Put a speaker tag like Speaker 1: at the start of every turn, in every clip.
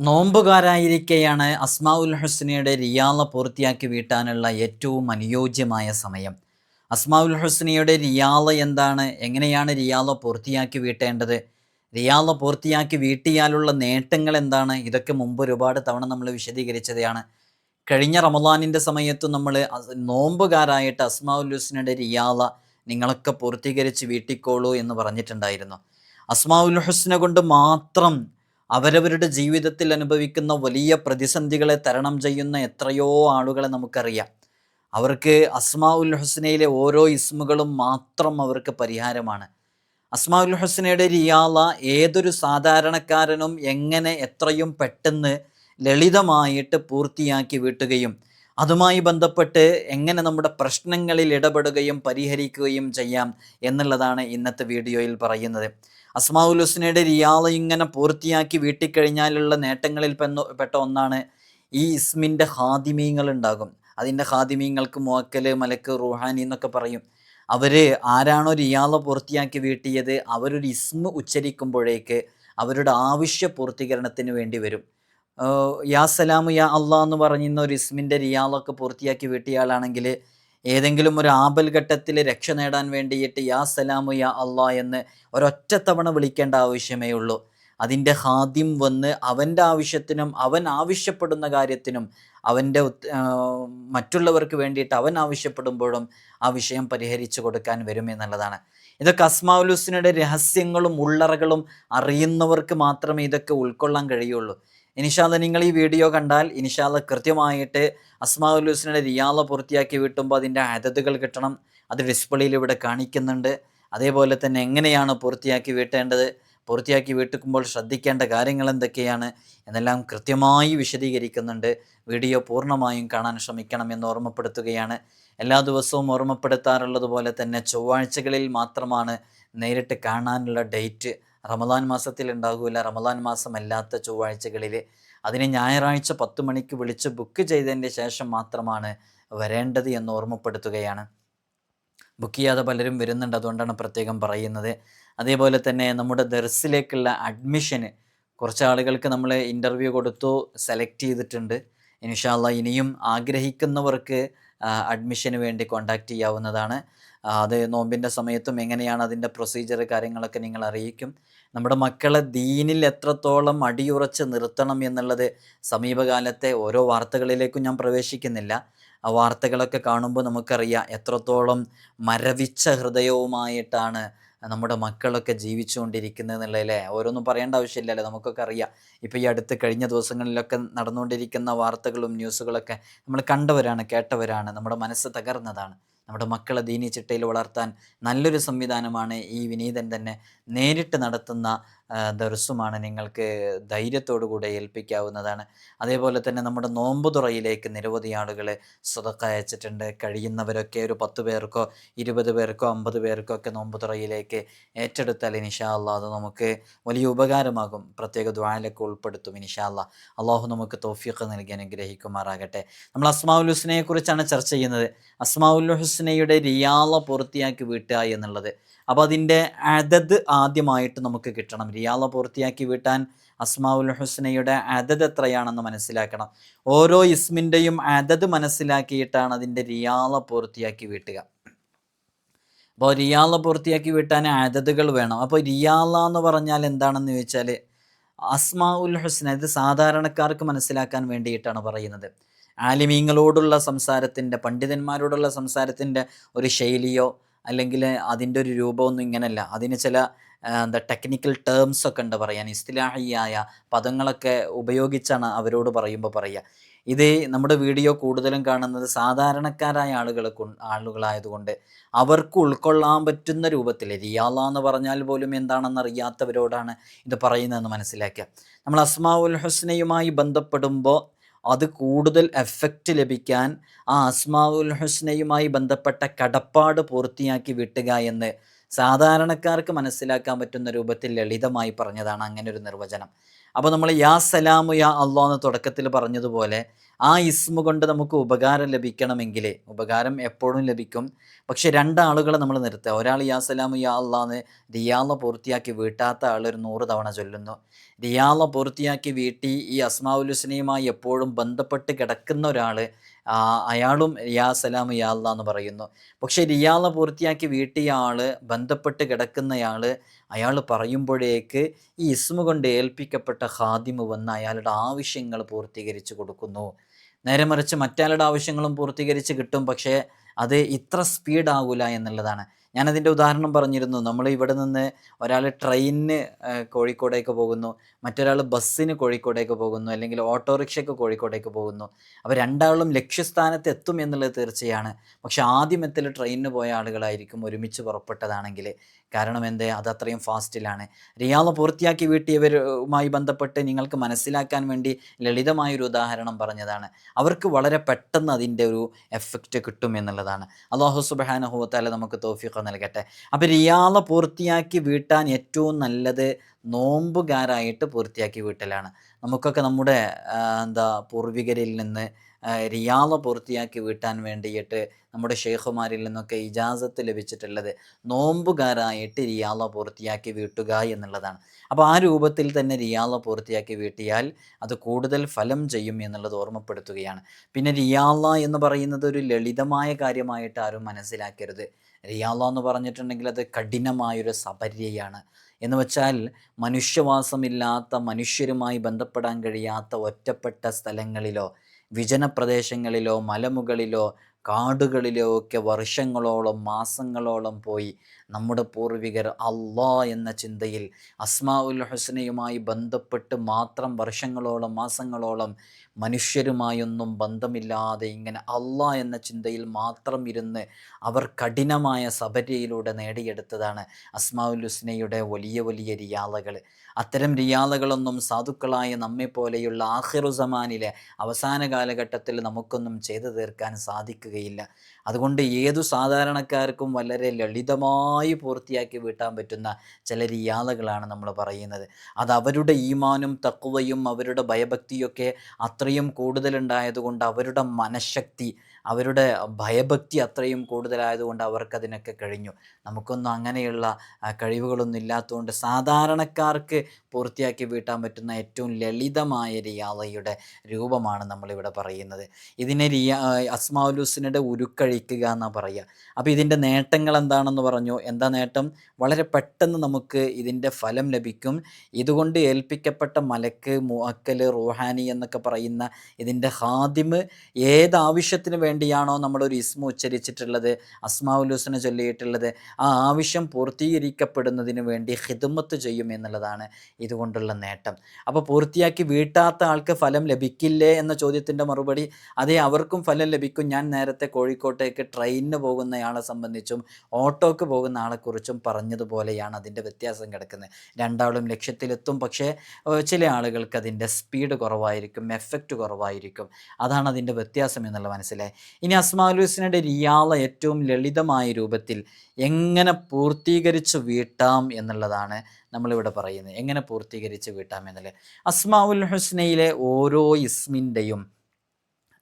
Speaker 1: നോമ്പുകാരായിരിക്കെയാണ് അസ്മാഉൽ ഹുസ്നയുടെ റിയാള പൂർത്തിയാക്കി വീട്ടാനുള്ള ഏറ്റവും അനുയോജ്യമായ സമയം. അസ്മാഉൽ ഹുസ്നയുടെ റിയാള എന്താണ്? എങ്ങനെയാണ് റിയാള പൂർത്തിയാക്കി വീട്ടേണ്ടത്? റിയാള പൂർത്തിയാക്കി വീട്ടിയാലുള്ള നേട്ടങ്ങൾ എന്താണ്? ഇതൊക്കെ മുമ്പ് ഒരുപാട് തവണ നമ്മൾ വിശദീകരിച്ചതാണ്. കഴിഞ്ഞ റമദാനിന്റെ സമയത്ത് നമ്മൾ നോമ്പുകാരായിട്ട് അസ്മാഉൽ ഹുസ്നയുടെ റിയാള നിങ്ങളൊക്കെ പൂർത്തീകരിച്ച് വീട്ടിക്കോളൂ എന്ന് പറഞ്ഞിട്ടുണ്ടായിരുന്നു. അസ്മാഉൽ ഹുസ്ന കൊണ്ട് മാത്രം അവരവരുടെ ജീവിതത്തിൽ അനുഭവിക്കുന്ന വലിയ പ്രതിസന്ധികളെ തരണം ചെയ്യുന്ന എത്രയോ ആളുകളെ നമുക്കറിയാം. അവർക്ക് അസ്മാ ഉൽ ഹുസ്നയിലെ ഓരോ ഇസ്മുകളും മാത്രം അവർക്ക് പരിഹാരമാണ്. അസ്മാ ഉൽ ഹുസ്നയുടെ റിയാള ഏതൊരു സാധാരണക്കാരനും എങ്ങനെ എത്രയും പെട്ടെന്ന് ലളിതമായിട്ട് പൂർത്തിയാക്കി വീട്ടുകയും അതുമായി ബന്ധപ്പെട്ട് എങ്ങനെ നമ്മുടെ പ്രശ്നങ്ങളിൽ ഇടപെടുകയും പരിഹരിക്കുകയും ചെയ്യാം എന്നുള്ളതാണ് ഇന്നത്തെ വീഡിയോയിൽ പറയുന്നത്. അസ്മാഉൽ ഹുസ്നയുടെ റിയാള ഇങ്ങനെ പൂർത്തിയാക്കി വീട്ടിക്കഴിഞ്ഞാലുള്ള നേട്ടങ്ങളിൽ പെട്ട ഒന്നാണ് ഈ ഇസ്മിന്റെ ഹാദിമീങ്ങൾ ഉണ്ടാകും. അതിന്റെ ഹാദിമീങ്ങൾക്ക് മോക്കൽ മലക്ക് റുഹാനി എന്നൊക്കെ പറയും. അവർ ആരാണോ റിയാള പൂർത്തിയാക്കി വീട്ടിയത് അവരൊരു ഇസ്മ ഉച്ചരിക്കുമ്പോഴേക്ക് അവരുടെ ആവശ്യ പൂർത്തീകരണത്തിന് വേണ്ടി വരും. യാ സലാമു യാ അള്ളാ എന്ന് പറഞ്ഞിരുന്ന ഒരു ഇസ്മിന്റെ റിയാളൊക്കെ പൂർത്തിയാക്കി വീട്ടിയാളാണെങ്കിൽ ഏതെങ്കിലും ഒരു ആപൽ ഘട്ടത്തിൽ രക്ഷ നേടാൻ വേണ്ടിയിട്ട് യാ സലാമു യാ അള്ളാ എന്ന് ഒരൊറ്റ തവണ വിളിക്കേണ്ട ആവശ്യമേ ഉള്ളൂ. അതിന്റെ ഹാദ്യം വന്ന് അവന്റെ ആവശ്യത്തിനും അവൻ ആവശ്യപ്പെടുന്ന കാര്യത്തിനും അവന്റെ മറ്റുള്ളവർക്ക് വേണ്ടിയിട്ട് അവൻ ആവശ്യപ്പെടുമ്പോഴും ആ വിഷയം പരിഹരിച്ചു കൊടുക്കാൻ വരും എന്നുള്ളതാണ്. ഇതൊക്കെ അസ്മാവുലുസിനുടെ രഹസ്യങ്ങളും ഉള്ളറകളും അറിയുന്നവർക്ക് മാത്രമേ ഇതൊക്കെ ഉൾക്കൊള്ളാൻ കഴിയുള്ളൂ. ഇനിഷാല്ല നിങ്ങൾ ഈ വീഡിയോ കണ്ടാൽ ഇനിഷാല്ല കൃത്യമായിട്ട് അസ്മാഉൽ ഹുസ്നയുടെ റിയാള പൂർത്തിയാക്കി വിട്ടുമ്പോൾ അതിന്റെ അതതുകൾ കിട്ടണം. അത് ഡിസ്പ്ലേയിൽ ഇവിടെ കാണിക്കുന്നുണ്ട്. അതേപോലെ തന്നെ എങ്ങനെയാണ് പൂർത്തിയാക്കി വീട്ടേണ്ടത്? പൂർത്തിയാക്കി വീട്ടിക്കുമ്പോൾ ശ്രദ്ധിക്കേണ്ട കാര്യങ്ങൾ എന്തൊക്കെയാണ്? എന്നെല്ലാം കൃത്യമായി വിശദീകരിക്കുന്നുണ്ട്. വീഡിയോ പൂർണമായും കാണാൻ ശ്രമിക്കണം എന്ന് ഓർമ്മപ്പെടുത്തുകയാണ്. എല്ലാ ദിവസവും ഓർമ്മപ്പെടുത്താറുള്ളത് പോലെ തന്നെ ചൊവ്വാഴ്ചകളിൽ മാത്രമാണ് നേരിട്ട് കാണാനുള്ള ഡേറ്റ്. റമദാൻ മാസത്തിൽ ഉണ്ടാകില്ല റമദാൻ മാസമല്ലാത്ത ചൊവ്വാഴ്ചകളിൽ അതിനെ ഞായറാഴ്ച പത്ത് മണിക്ക് വിളിച്ച് ബുക്ക് ചെയ്തതിന്റെ ശേഷം മാത്രമാണ് വരേണ്ടത് എന്ന് ഓർമ്മപ്പെടുത്തുകയാണ്. ബുക്ക് ചെയ്യാതെ പലരും വരുന്നുണ്ട് അതുകൊണ്ടാണ് പ്രത്യേകം പറയുന്നത്. അതേപോലെ തന്നെ നമ്മുടെ ദർസിലേക്കുള്ള അഡ്മിഷന് കുറച്ച് ആളുകൾക്ക് നമ്മൾ ഇന്റർവ്യൂ കൊടുത്തു സെലക്ട് ചെയ്തിട്ടുണ്ട്. ഇൻഷാല്ല ഇനിയും ആഗ്രഹിക്കുന്നവർക്ക് അഡ്മിഷന് വേണ്ടി കോൺടാക്റ്റ് ചെയ്യാവുന്നതാണ്. അത് നോമ്പിന്റെ സമയത്തും എങ്ങനെയാണ് അതിന്റെ പ്രൊസീജിയർ കാര്യങ്ങളൊക്കെ നിങ്ങൾ അറിയിക്കും. നമ്മുടെ മക്കളെ ദീനിൽ എത്രത്തോളം അടിയുറച്ച് നിർത്തണം എന്നുള്ളത് സമീപകാലത്തെ ഓരോ വാർത്തകളിലേക്കും ഞാൻ പ്രവേശിക്കുന്നില്ല. ആ വാർത്തകളൊക്കെ കാണുമ്പോൾ നമുക്കറിയാം എത്രത്തോളം മരവിച്ച ഹൃദയവുമായിട്ടാണ് നമ്മുടെ മക്കളൊക്കെ ജീവിച്ചുകൊണ്ടിരിക്കുന്നത് എന്നുള്ളതല്ലേ ഓരോന്നും പറയേണ്ട ആവശ്യമില്ലല്ലോ നമുക്കൊക്കെ അറിയാം. ഇപ്പോൾ ഈ അടുത്ത് കഴിഞ്ഞ ദിവസങ്ങളിലൊക്കെ നടന്നുകൊണ്ടിരിക്കുന്ന വാർത്തകളും ന്യൂസുകളൊക്കെ നമ്മൾ കണ്ടവരാണ് കേട്ടവരാണ് നമ്മുടെ മനസ്സ് തകർന്നതാണ്. നമ്മുടെ മക്കളെ ദീനി ചിട്ടയിൽ വളർത്താൻ നല്ലൊരു സംവിധാനമാണ് ഈ വിനീതൻ തന്നെ നേരിട്ട് നടത്തുന്ന ദർസുമാണ് നിങ്ങൾക്ക് ധൈര്യത്തോടു കൂടെ ഏൽപ്പിക്കാവുന്നതാണ്. അതേപോലെ തന്നെ നമ്മുടെ നോമ്പ് തുറയിലേക്ക് നിരവധി ആളുകൾ സ്വതക്ക അയച്ചിട്ടുണ്ട്. കഴിയുന്നവരൊക്കെ ഒരു പത്ത് പേർക്കോ ഇരുപത് പേർക്കോ അമ്പത് പേർക്കോ ഒക്കെ നോമ്പ് തുറയിലേക്ക് ഏറ്റെടുത്താൽ ഇനിഷാല്ല അത് നമുക്ക് വലിയ ഉപകാരമാകും. പ്രത്യേക ദ്വാലൊക്കെ ഉൾപ്പെടുത്തും ഇനിഷാല്ല അള്ളാഹു നമുക്ക് തോഫിയൊക്കെ നൽകി അനുഗ്രഹിക്കുമാറാകട്ടെ. നമ്മൾ അസ്മാഉൽ ഹുസ്നയെ കുറിച്ചാണ് ചർച്ച ചെയ്യുന്നത്. അസ്മാഉൽ ഹുസ്നയുടെ റിയാള പൂർത്തിയാക്കി വീട്ടുക എന്നുള്ളത്. അപ്പോൾ അതിന്റെ അതത് ആദ്യമായിട്ട് നമുക്ക് കിട്ടണം റിയാള പൂർത്തിയാക്കി വീട്ടാൻ അസ്മാഉൽ ഹുസ്നയുടെ അതത് എത്രയാണെന്ന് മനസ്സിലാക്കണം. ഓരോ ഇസ്മിന്റെയും അതത് മനസ്സിലാക്കിയിട്ടാണ് അതിന്റെ റിയാള പൂർത്തിയാക്കി വീട്ടുക. അപ്പോൾ റിയാള പൂർത്തിയാക്കി വീട്ടാൻ അതതുകൾ വേണം. അപ്പോൾ റിയാള എന്ന് പറഞ്ഞാൽ എന്താണെന്ന് ചോദിച്ചാൽ അസ്മാ ഉൽ ഹുസ്ന ഇത് സാധാരണക്കാർക്ക് മനസ്സിലാക്കാൻ വേണ്ടിയിട്ടാണ് പറയുന്നത്. ആലിമീങ്ങളോടുള്ള സംസാരത്തിന്റെ പണ്ഡിതന്മാരോടുള്ള സംസാരത്തിന്റെ ഒരു ശൈലിയോ അല്ലെങ്കിൽ അതിന്റെ ഒരു രൂപമൊന്നും ഇങ്ങനല്ല. അതിന് ചില എന്താ ടെക്നിക്കൽ ടേംസ് ഒക്കെ ഉണ്ട് പറയാൻ. ഇസ്തിലാഹിയായ പദങ്ങളൊക്കെ ഉപയോഗിച്ചാണ് അവരോട് പറയുമ്പോൾ പറയുക ഇത് നമ്മുടെ വീഡിയോ കൂടുതലും കാണുന്നത് സാധാരണക്കാരായ ആളുകളെ ആളുകളായതുകൊണ്ട് അവർക്ക് ഉൾക്കൊള്ളാൻ പറ്റുന്ന രൂപത്തിൽ റിയാല എന്ന് പറഞ്ഞാൽ പോലും എന്താണെന്ന് അറിയാത്തവരോടാണ് ഇത് പറയുന്നതെന്ന് മനസ്സിലാക്കുക നമ്മൾ അസ്മാ ഉൽ ഹുസ്നയുമായി ബന്ധപ്പെടുമ്പോൾ അത് കൂടുതൽ എഫക്റ്റ് ലഭിക്കാൻ ആ അസ്മാവുൽ ഹുസ്നയുമായി ബന്ധപ്പെട്ട കടപ്പാട് പൂർത്തിയാക്കി വിട്ടുക എന്ന് സാധാരണക്കാർക്ക് മനസ്സിലാക്കാൻ പറ്റുന്ന രൂപത്തിൽ ലളിതമായി പറഞ്ഞതാണ് അങ്ങനെ ഒരു നിർവചനം. അപ്പോൾ നമ്മൾ യാ സലാമു യാ അള്ളാഹ് എന്ന് തുടക്കത്തിൽ പറഞ്ഞതുപോലെ ആ ഇസ്മു കൊണ്ട് നമുക്ക് ഉപകാരം ലഭിക്കണമെങ്കിൽ ഉപകാരം എപ്പോഴും ലഭിക്കും. പക്ഷെ രണ്ടാളുകളെ നമ്മൾ നിർത്തുക. ഒരാൾ യാ സലാമു യാ അള്ളാന്ന് റിയാള പൂർത്തിയാക്കി വീട്ടാത്ത ആൾ ഒരു നൂറ് തവണ ചൊല്ലുന്നു. റിയാള പൂർത്തിയാക്കി വീട്ടി ഈ അസ്മാഉൽ ഹുസ്നയുമായി എപ്പോഴും ബന്ധപ്പെട്ട് കിടക്കുന്ന ഒരാൾ അയാളും യാ സലാം യാ അല്ലാ എന്ന് പറയുന്നു. പക്ഷേ റിയാള പൂർത്തിയാക്കി വീട്ടിയ ആൾ ബന്ധപ്പെട്ട് കിടക്കുന്നയാൾ അയാൾ പറയുമ്പോഴേക്ക് ഈ ഇസ്മ കൊണ്ട് ഏൽപ്പിക്കപ്പെട്ട ഖാദിമ് വന്ന് അയാളുടെ ആവശ്യങ്ങൾ പൂർത്തീകരിച്ച് കൊടുക്കുന്നു. നേരെ മറിച്ച് മറ്റാളുടെ ആവശ്യങ്ങളും പൂർത്തീകരിച്ച് കിട്ടും പക്ഷേ അത് ഇത്ര സ്പീഡാകില്ല എന്നുള്ളതാണ്. ഞാനതിന്റെ ഉദാഹരണം പറഞ്ഞിരുന്നു. നമ്മൾ ഇവിടെ നിന്ന് ഒരാൾ ട്രെയിനിന് കോഴിക്കോടേക്ക് പോകുന്നു. മറ്റൊരാൾ ബസ്സിന് കോഴിക്കോടേക്ക് പോകുന്നു. അല്ലെങ്കിൽ ഓട്ടോറിക്ഷയ്ക്ക് കോഴിക്കോടേക്ക് പോകുന്നു. അപ്പോൾ രണ്ടാളും ലക്ഷ്യസ്ഥാനത്ത് എത്തും എന്നുള്ളത് തീർച്ചയാണ്. പക്ഷെ ആദ്യം എത്തൽ ട്രെയിനിന് പോയ ആളുകളായിരിക്കും ഒരുമിച്ച് പുറപ്പെട്ടതാണെങ്കിൽ കാരണം എന്ത് അത് അത്രയും ഫാസ്റ്റിലാണ്. റിയാൾ പൂർത്തിയാക്കി വീട്ടിയവരുമായി ബന്ധപ്പെട്ട് നിങ്ങൾക്ക് മനസ്സിലാക്കാൻ വേണ്ടി ലളിതമായൊരു ഉദാഹരണം പറഞ്ഞതാണ്. അവർക്ക് വളരെ പെട്ടെന്ന് അതിന്റെ ഒരു എഫക്റ്റ് കിട്ടും എന്നുള്ളതാണ്. അള്ളാഹു സുബാനഹുവത്താല നമുക്ക് തോഫിഖ നൽകട്ടെ. അപ്പോൾ റിയാള പൂർത്തിയാക്കി വീട്ടാൻ ഏറ്റവും നല്ലത് നോമ്പുകാരായിട്ട് പൂർത്തിയാക്കി വീട്ടലാണ്. നമുക്കൊക്കെ നമ്മുടെ എന്താ പൂർവികരിൽ നിന്ന് റിയാള പൂർത്തിയാക്കി വീട്ടാൻ വേണ്ടിയിട്ട് നമ്മുടെ ഷെയ്ഖുമാരിൽ നിന്നൊക്കെ ഇജാസത്ത് ലഭിച്ചിട്ടുള്ളത് നോമ്പുകാരായിട്ട് റിയാള പൂർത്തിയാക്കി വീട്ടുക എന്നുള്ളതാണ്. അപ്പോൾ ആ രൂപത്തിൽ തന്നെ റിയാള പൂർത്തിയാക്കി വീട്ടിയാൽ അത് കൂടുതൽ ഫലം ചെയ്യും എന്നുള്ളത് ഓർമ്മപ്പെടുത്തുകയാണ്. പിന്നെ റിയാള എന്ന് പറയുന്നത് ഒരു ലളിതമായ കാര്യമായിട്ട് ആരും മനസ്സിലാക്കരുത്. റിയാള എന്ന് പറഞ്ഞിട്ടുണ്ടെങ്കിൽ അത് കഠിനമായൊരു സബര്യയാണ് എന്ന് വെച്ചാൽ മനുഷ്യവാസമില്ലാത്ത മനുഷ്യരുമായി ബന്ധപ്പെടാൻ കഴിയാത്ത ഒറ്റപ്പെട്ട സ്ഥലങ്ങളിലോ വിജനപ്രദേശങ്ങളിലോ മലമുകളിലോ കാടുകളിലോ ഒക്കെ വർഷങ്ങളോളം മാസങ്ങളോളം പോയി നമ്മുടെ പൂർവികർ അള്ളാ എന്ന ചിന്തയിൽ അസ്മാ ഉൽ ഹുസനയുമായി ബന്ധപ്പെട്ട് മാത്രം വർഷങ്ങളോളം മാസങ്ങളോളം മനുഷ്യരുമായൊന്നും ബന്ധമില്ലാതെ ഇങ്ങനെ അല്ല എന്ന ചിന്തയിൽ മാത്രം ഇരുന്ന് അവർ കഠിനമായ സബര്യയിലൂടെ നേടിയെടുത്തതാണ് അസ്മാഉൽ ഹുസ്നയുടെ വലിയ വലിയ റിയാലകൾ അത്തരം റിയാലകളൊന്നും സാധുക്കളായ നമ്മെപ്പോലെയുള്ള ആഹിറുസമാനിലെ അവസാന കാലഘട്ടത്തിൽ നമുക്കൊന്നും ചെയ്തു തീർക്കാൻ സാധിക്കുകയില്ല. അതുകൊണ്ട് ഏതു സാധാരണക്കാർക്കും വളരെ ലളിതമായി പൂർത്തിയാക്കി വീട്ടാൻ പറ്റുന്ന ചില റിയാലകളാണ് നമ്മൾ പറയുന്നത്. അത് അവരുടെ ഈമാനും തക്കുവയും അവരുടെ ഭയഭക്തിയൊക്കെ അത്രയും കൂടുതലുണ്ടായതുകൊണ്ട് അവരുടെ മനഃശക്തി അവരുടെ ഭയഭക്തി അത്രയും കൂടുതലായതുകൊണ്ട് അവർക്കതിനൊക്കെ കഴിഞ്ഞു. നമുക്കൊന്നും അങ്ങനെയുള്ള കഴിവുകളൊന്നും ഇല്ലാത്തതുകൊണ്ട് സാധാരണക്കാർക്ക് പൂർത്തിയാക്കി വീട്ടാൻ പറ്റുന്ന ഏറ്റവും ലളിതമായ റിയാലയുടെ രൂപമാണ് നമ്മളിവിടെ പറയുന്നത്. ഇതിനെ റിയാ അസ്മാവുലുസിനുടെ ഉരുക്കഴിക്കുക എന്നാണ് പറയുക. അപ്പോൾ ഇതിന്റെ നേട്ടങ്ങൾ എന്താണെന്ന് പറഞ്ഞു. എന്താ നേട്ടം? വളരെ പെട്ടെന്ന് നമുക്ക് ഇതിന്റെ ഫലം ലഭിക്കും. ഇതുകൊണ്ട് ഏൽപ്പിക്കപ്പെട്ട മലക്ക് മുഅക്കൽ റുഹാനി എന്നൊക്കെ പറയുന്ന ഇതിന്റെ ഹാദിമ് ഏതാവശ്യത്തിന് വേണ്ടിയാണോ നമ്മളൊരു ഇസ്മ ഉച്ചരിച്ചിട്ടുള്ളത് അസ്മാവുലൂസിനെ ചൊല്ലിയിട്ടുള്ളത്? ആ ആവശ്യം പൂർത്തീകരിക്കപ്പെടുന്നതിന് വേണ്ടി ഹിദമത്ത് ചെയ്യും എന്നുള്ളതാണ് ഇതുകൊണ്ടുള്ള നേട്ടം. അപ്പോൾ പൂർത്തിയാക്കി വീട്ടാത്ത ആൾക്ക് ഫലം ലഭിക്കില്ലേ എന്ന ചോദ്യത്തിന്റെ മറുപടി അതേ അവർക്കും ഫലം ലഭിക്കും. ഞാൻ നേരത്തെ കോഴിക്കോട്ടേക്ക് ട്രെയിനിന് പോകുന്നയാളെ സംബന്ധിച്ചും ഓട്ടോക്ക് പോകുന്ന ആളെക്കുറിച്ചും പറഞ്ഞതുപോലെയാണ് അതിന്റെ വ്യത്യാസം കിടക്കുന്നത്. രണ്ടാളും ലക്ഷ്യത്തിലെത്തും പക്ഷേ ചില ആളുകൾക്ക് അതിന്റെ സ്പീഡ് കുറവായിരിക്കും എഫക്റ്റ് കുറവായിരിക്കും. അതാണ് അതിന്റെ വ്യത്യാസം എന്നുള്ള മനസ്സിലായി. ഇനി അസ്മാലുസിനയുടെ റിയാള ഏറ്റവും ലളിതമായ രൂപത്തിൽ എങ്ങനെ പൂർത്തീകരിച്ച് വീട്ടാം എന്നുള്ളതാണ് നമ്മളിവിടെ പറയുന്നത്. എങ്ങനെ പൂർത്തീകരിച്ച് വീട്ടാം എന്നുള്ളത്. അസ്മാഉൽ ഹുസ്നയിലെ ഓരോ ഇസ്മിന്റെയും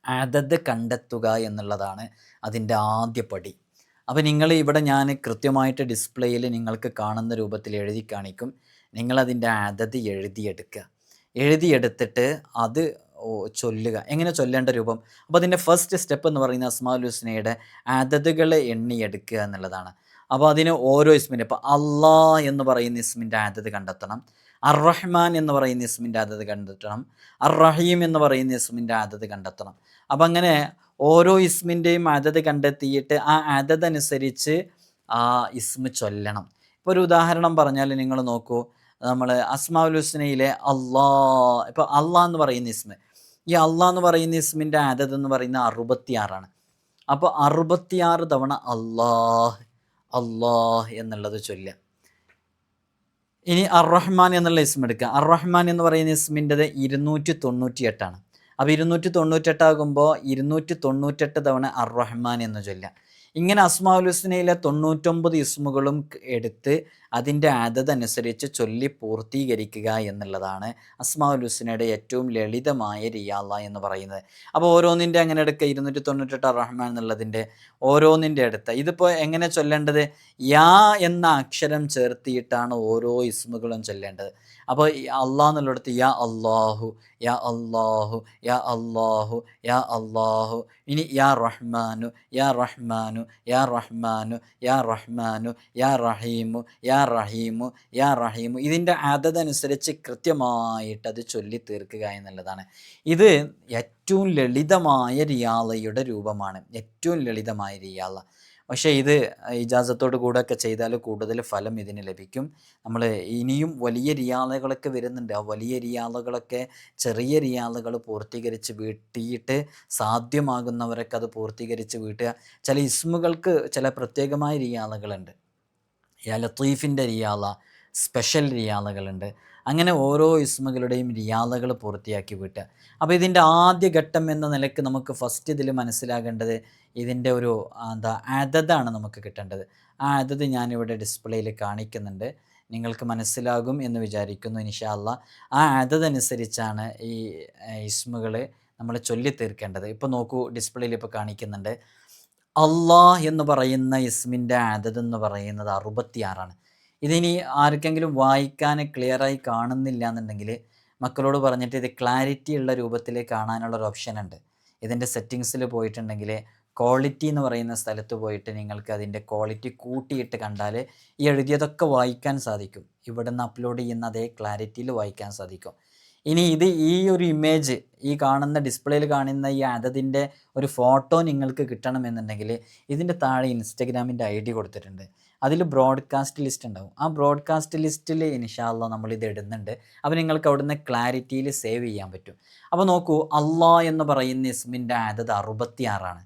Speaker 1: അതത് കണ്ടെത്തുക എന്നുള്ളതാണ് അതിന്റെ ആദ്യ പടി. അപ്പോൾ നിങ്ങൾ ഇവിടെ ഞാൻ കൃത്യമായിട്ട് ഡിസ്പ്ലേയിൽ നിങ്ങൾക്ക് കാണുന്ന രൂപത്തിൽ എഴുതി കാണിക്കും. നിങ്ങളതിന്റെ അതത് എഴുതിയെടുക്കുക. എഴുതിയെടുത്തിട്ട് അത് ചൊല്ലുക. എങ്ങനെ ചൊല്ലേണ്ട രൂപം? അപ്പോൾ അതിന്റെ ഫസ്റ്റ് സ്റ്റെപ്പ് എന്ന് പറയുന്ന അസ്മാഉൽ ഹുസ്നയുടെ അതതുകൾ എണ്ണിയെടുക്കുക എന്നുള്ളതാണ്. അപ്പോൾ അതിന് ഓരോ ഇസ്മിന്റെ ഇപ്പോൾ അള്ളാ എന്ന് പറയുന്ന ഇസ്മിന്റെ അതത് കണ്ടെത്തണം. അർ റഹ്മാൻ എന്ന് പറയുന്ന ഇസ്മിന്റെ അതത് കണ്ടെത്തണം. അർ റഹീം എന്ന് പറയുന്ന ഇസ്മിന്റെ അതത് കണ്ടെത്തണം. അപ്പം അങ്ങനെ ഓരോ ഇസ്മിന്റെയും അതത് കണ്ടെത്തിയിട്ട് ആ അതത് അനുസരിച്ച് ആ ഇസ്മ ചൊല്ലണം. ഇപ്പോൾ ഒരു ഉദാഹരണം പറഞ്ഞാൽ നിങ്ങൾ നോക്കൂ. നമ്മൾ അസ്മാഉൽ ഹുസ്നയിലെ അള്ളാ ഇപ്പോൾ അള്ളാ എന്ന് പറയുന്ന ഇസ്മ. ഈ അള്ളാ എന്ന് പറയുന്ന ഇസ്മിന്റെ ആദത് എന്ന് പറയുന്ന അറുപത്തിയാറാണ്. അപ്പോൾ അറുപത്തിയാറ് തവണ അള്ളാഹ് അള്ളാഹ് എന്നുള്ളത് ചൊല്ലുക. ഇനി അറഹ്മാൻ റഹ്മാൻ എന്നുള്ള ഇസ്മ എടുക്കുക. അറഹ്മാൻ റഹ്മാൻ എന്ന് പറയുന്ന ഇസ്മിന്റെ ഇരുന്നൂറ്റി തൊണ്ണൂറ്റി എട്ടാണ് അപ്പോൾ ഇരുന്നൂറ്റി തൊണ്ണൂറ്റെട്ടാകുമ്പോൾ ഇരുന്നൂറ്റി തൊണ്ണൂറ്റെട്ട് തവണ അറഹ്മാൻ റഹ്മാൻ എന്ന് ചൊല്ലുക. ഇങ്ങനെ അസ്മാഉൽ ഹുസ്നയിലെ തൊണ്ണൂറ്റൊമ്പത് ഇസ്മുകളും എടുത്ത് അതിന്റെ അതതനുസരിച്ച് ചൊല്ലി പൂർത്തീകരിക്കുക എന്നുള്ളതാണ് അസ്മാഉൽ ഹുസ്നയുടെ ഏറ്റവും ലളിതമായ റിയാല എന്ന് പറയുന്നത്. അപ്പോൾ ഓരോന്നിന്റെ അങ്ങനെ എടുക്കുക ഇരുന്നൂറ്റി തൊണ്ണൂറ്റെട്ട് റഹ്മാൻ എന്നുള്ളതിന്റെ ഓരോന്നിന്റെ അടുത്ത്. ഇതിപ്പോൾ എങ്ങനെ ചൊല്ലേണ്ടത്? യാ എന്ന അക്ഷരം ചേർത്തിയിട്ടാണ് ഓരോ ഇസ്മുകളും ചൊല്ലേണ്ടത്. അപ്പോൾ അള്ളാഹ് എന്നുള്ളിടത്ത് യാ അള്ളാഹു യാ അള്ളാഹു യാ അള്ളാഹു യാ അള്ളാഹു ഇനി യാ റഹ്മാനു യാ റഹ്മാനു യാ റഹ്മാനു യാ റഹ്മാനു യാ റഹീമു യാ റഹീമു യാ റഹീമു ഇതിന്റെ അതനുസരിച്ച് കൃത്യമായിട്ട് അത് ചൊല്ലി തീർക്കുക എന്നുള്ളതാണ്. ഇത് ഏറ്റവും ലളിതമായ റിയാലയുടെ രൂപമാണ്. ഏറ്റവും ലളിതമായ റിയാല പക്ഷേ ഇത് ഇജാസത്തോട് കൂടെ ഒക്കെ ചെയ്താൽ കൂടുതൽ ഫലം ഇതിന് ലഭിക്കും. നമ്മൾ ഇനിയും വലിയ റിയാലകളൊക്കെ വരുന്നുണ്ട്. ആ വലിയ റിയാലകളൊക്കെ ചെറിയ റിയാലകൾ പൂർത്തീകരിച്ച് വീട്ടിയിട്ട് സാധ്യമാകുന്നവരൊക്കെ അത് പൂർത്തീകരിച്ച് വീട്ടുക. ചില ഇസ്മുകൾക്ക് ചില പ്രത്യേകമായ റിയാളുകളുണ്ട്. യാ ലത്തീഫിന്റെ റിയാള സ്പെഷ്യൽ റിയാലകളുണ്ട്. അങ്ങനെ ഓരോ ഇസ്മുകളുടെയും റിയാലകൾ പൂർത്തിയാക്കി വിട്ടുക അപ്പോൾ ഇതിന്റെ ആദ്യ ഘട്ടം എന്ന നിലയ്ക്ക് നമുക്ക് ഫസ്റ്റ് ഇതിൽ മനസ്സിലാകേണ്ടത് ഇതിന്റെ ഒരു എന്താ അതതാണ് നമുക്ക് കിട്ടേണ്ടത്. ആ അതത് ഞാനിവിടെ ഡിസ്പ്ലേയിൽ കാണിക്കുന്നുണ്ട്. നിങ്ങൾക്ക് മനസ്സിലാകും എന്ന് വിചാരിക്കുന്നു ഇൻഷാല്ല ആ അതതനുസരിച്ചാണ് ഈ ഇസ്മുകൾ നമ്മൾ ചൊല്ലി തീർക്കേണ്ടത് ഇപ്പോൾ നോക്കൂ ഡിസ്പ്ലേയിൽ ഇപ്പോൾ കാണിക്കുന്നുണ്ട്. അള്ളാഹ് എന്ന് പറയുന്ന ഇസ്മിന്റെ അതത് എന്ന് പറയുന്നത് അറുപത്തിയാറാണ്. ഇതിനി ആർക്കെങ്കിലും വായിക്കാൻ ക്ലിയറായി കാണുന്നില്ല എന്നുണ്ടെങ്കിൽ മക്കളോട് പറഞ്ഞിട്ട് ഇത് ക്ലാരിറ്റി ഉള്ള രൂപത്തിൽ കാണാനുള്ള ഒരു ഓപ്ഷൻ ഉണ്ട്. ഇതിന്റെ സെറ്റിങ്സിൽ പോയിട്ടുണ്ടെങ്കിൽ ക്വാളിറ്റി എന്ന് പറയുന്ന സ്ഥലത്ത് പോയിട്ട് നിങ്ങൾക്ക് അതിന്റെ ക്വാളിറ്റി കൂട്ടിയിട്ട് കണ്ടാൽ ഈ എഴുതിയതൊക്കെ വായിക്കാൻ സാധിക്കും. ഇവിടുന്ന് അപ്ലോഡ് ചെയ്യുന്ന അതേ ക്ലാരിറ്റിയിൽ വായിക്കാൻ സാധിക്കും. ഇനി ഇത് ഈ ഒരു ഇമേജ് ഈ കാണുന്ന ഡിസ്പ്ലേയിൽ കാണുന്ന ഈ അതതിന്റെ ഒരു ഫോട്ടോ നിങ്ങൾക്ക് കിട്ടണമെന്നുണ്ടെങ്കിൽ ഇതിന്റെ താഴെ ഇൻസ്റ്റഗ്രാമിന്റെ ഐ ഡി കൊടുത്തിട്ടുണ്ട്. അതിൽ ബ്രോഡ്കാസ്റ്റ് ലിസ്റ്റ് ഉണ്ടാവും. ആ ബ്രോഡ്കാസ്റ്റ് ലിസ്റ്റിൽ ഇൻഷാല്ല ഇത് ഇടുന്നുണ്ട്. അപ്പോൾ നിങ്ങൾക്ക് അവിടുന്ന് ക്ലാരിറ്റിയിൽ സേവ് ചെയ്യാൻ പറ്റും. അപ്പോൾ നോക്കൂ അള്ളാ എന്ന് പറയുന്ന ഇസ്മിന്റെ അതത് അറുപത്തി ആറാണ്